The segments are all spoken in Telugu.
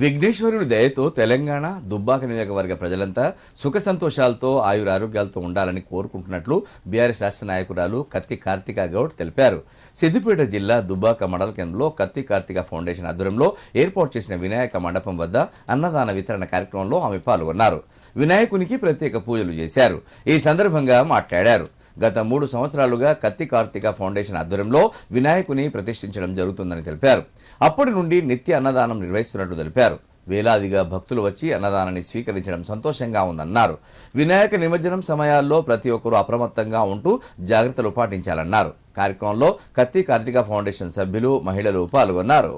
విఘ్నేశ్వరుని దయతో తెలంగాణ దుబ్బాక నియోజకవర్గ ప్రజలంతా సుఖ సంతోషాలతో ఆయురారోగ్యాలతో ఉండాలని కోరుకుంటున్నట్లు బీఆర్ఎస్ రాష్ట్ర నాయకురాలు కత్తి కార్తిక గౌడ్ తెలిపారు. సిద్దిపేట జిల్లా దుబ్బాక మండల కేంద్రంలో కత్తి కార్తిక ఫౌండేషన్ ఆధ్వర్యంలో ఏర్పాటు చేసిన వినాయక మండపం వద్ద అన్నదాన వితరణ కార్యక్రమంలో ఆమె పాల్గొన్నారు. వినాయకునికి ప్రత్యేక పూజలు చేశారు. ఈ సందర్భంగా మాట్లాడారు. గత మూడు సంవత్సరాలుగా కత్తి కార్తిక ఫౌండేషన్ ఆధ్వర్యంలో వినాయకుని ప్రతిష్ఠించడం జరుగుతుందని తెలిపారు. అప్పటి నుండి నిత్య అన్నదానం నిర్వహిస్తున్నట్లు తెలిపారు. వేలాదిగా భక్తులు వచ్చి అన్నదానాన్ని స్వీకరించడం సంతోషంగా ఉందన్నారు. వినాయక నిమజ్జనం సమయాల్లో ప్రతి ఒక్కరూ అప్రమత్తంగా ఉంటూ జాగ్రత్తలు పాటించాలన్నారు. కార్యక్రమంలో కత్తి కార్తిక ఫౌండేషన్ సభ్యులు మహిళలు పాల్గొన్నారు.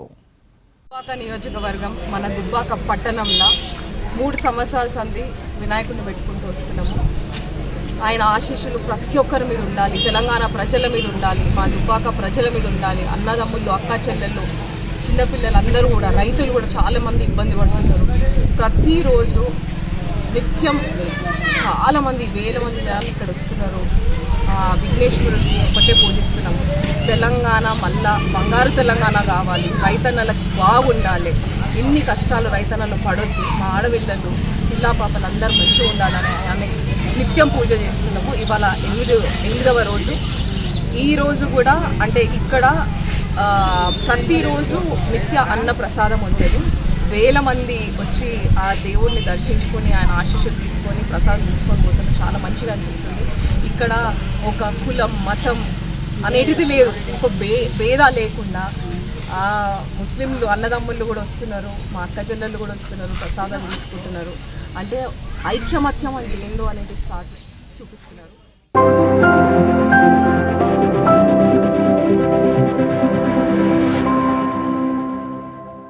దుబ్బాక నియోజకవర్గం మన దుబ్బాక పట్టణంలో మూడు సంవత్సరాల సంధి వినాయకుడిని పెట్టుకుంటూ వస్తున్నాము. ఆయన ఆశీస్సులు ప్రతి ఒక్కరి మీద ఉండాలి. తెలంగాణ ప్రజల మీద ఉండాలి. మా దుబ్బాక ప్రజల మీద ఉండాలి. అన్నదమ్ముళ్ళు అక్క చెల్లెళ్ళు చిన్నపిల్లలు అందరూ కూడా రైతులు కూడా చాలామంది ఇబ్బంది పడుతున్నారు. ప్రతిరోజు నిత్యం చాలామంది వేల మంది జనాలు ఇక్కడ వస్తున్నారు. విఘ్నేశ్వరుడిని ఒకటే పూజిస్తున్నాము తెలంగాణ మళ్ళా బంగారు తెలంగాణ కావాలి. రైతన్నలకు బాగుండాలి. ఎన్ని కష్టాలు రైతన్నలు పడొద్దు. మా ఆడపిల్లలు పిల్లా పాపలు అందరూ మంచిగా ఉండాలని ఆయనకి నిత్యం పూజ చేస్తున్నాము. ఇవాళ ఎనిమిది ఎనిమిదవ రోజు. ఈ రోజు కూడా అంటే ఇక్కడ ప్రతిరోజు నిత్య అన్న ప్రసాదం ఉంటుంది. వేల మంది వచ్చి ఆ దేవుడిని దర్శించుకొని ఆయన ఆశీస్సులు తీసుకొని ప్రసాదం తీసుకొని పోతున్నారు చాలా మంచిగా అనిపిస్తుంది. ఇక్కడ ఒక కులం మతం అనేటిది లేదు. ఒక బే భేద లేకుండా ఆ ముస్లింలు అన్నదమ్ముళ్ళు కూడా వస్తున్నారు మా అక్క చెల్లెళ్ళు కూడా వస్తున్నారు ప్రసాదం తీసుకుంటున్నారు. అంటే ఐక్యమత్యం అంటే ఏందో అనేది సాటి చూపిస్తున్నారు.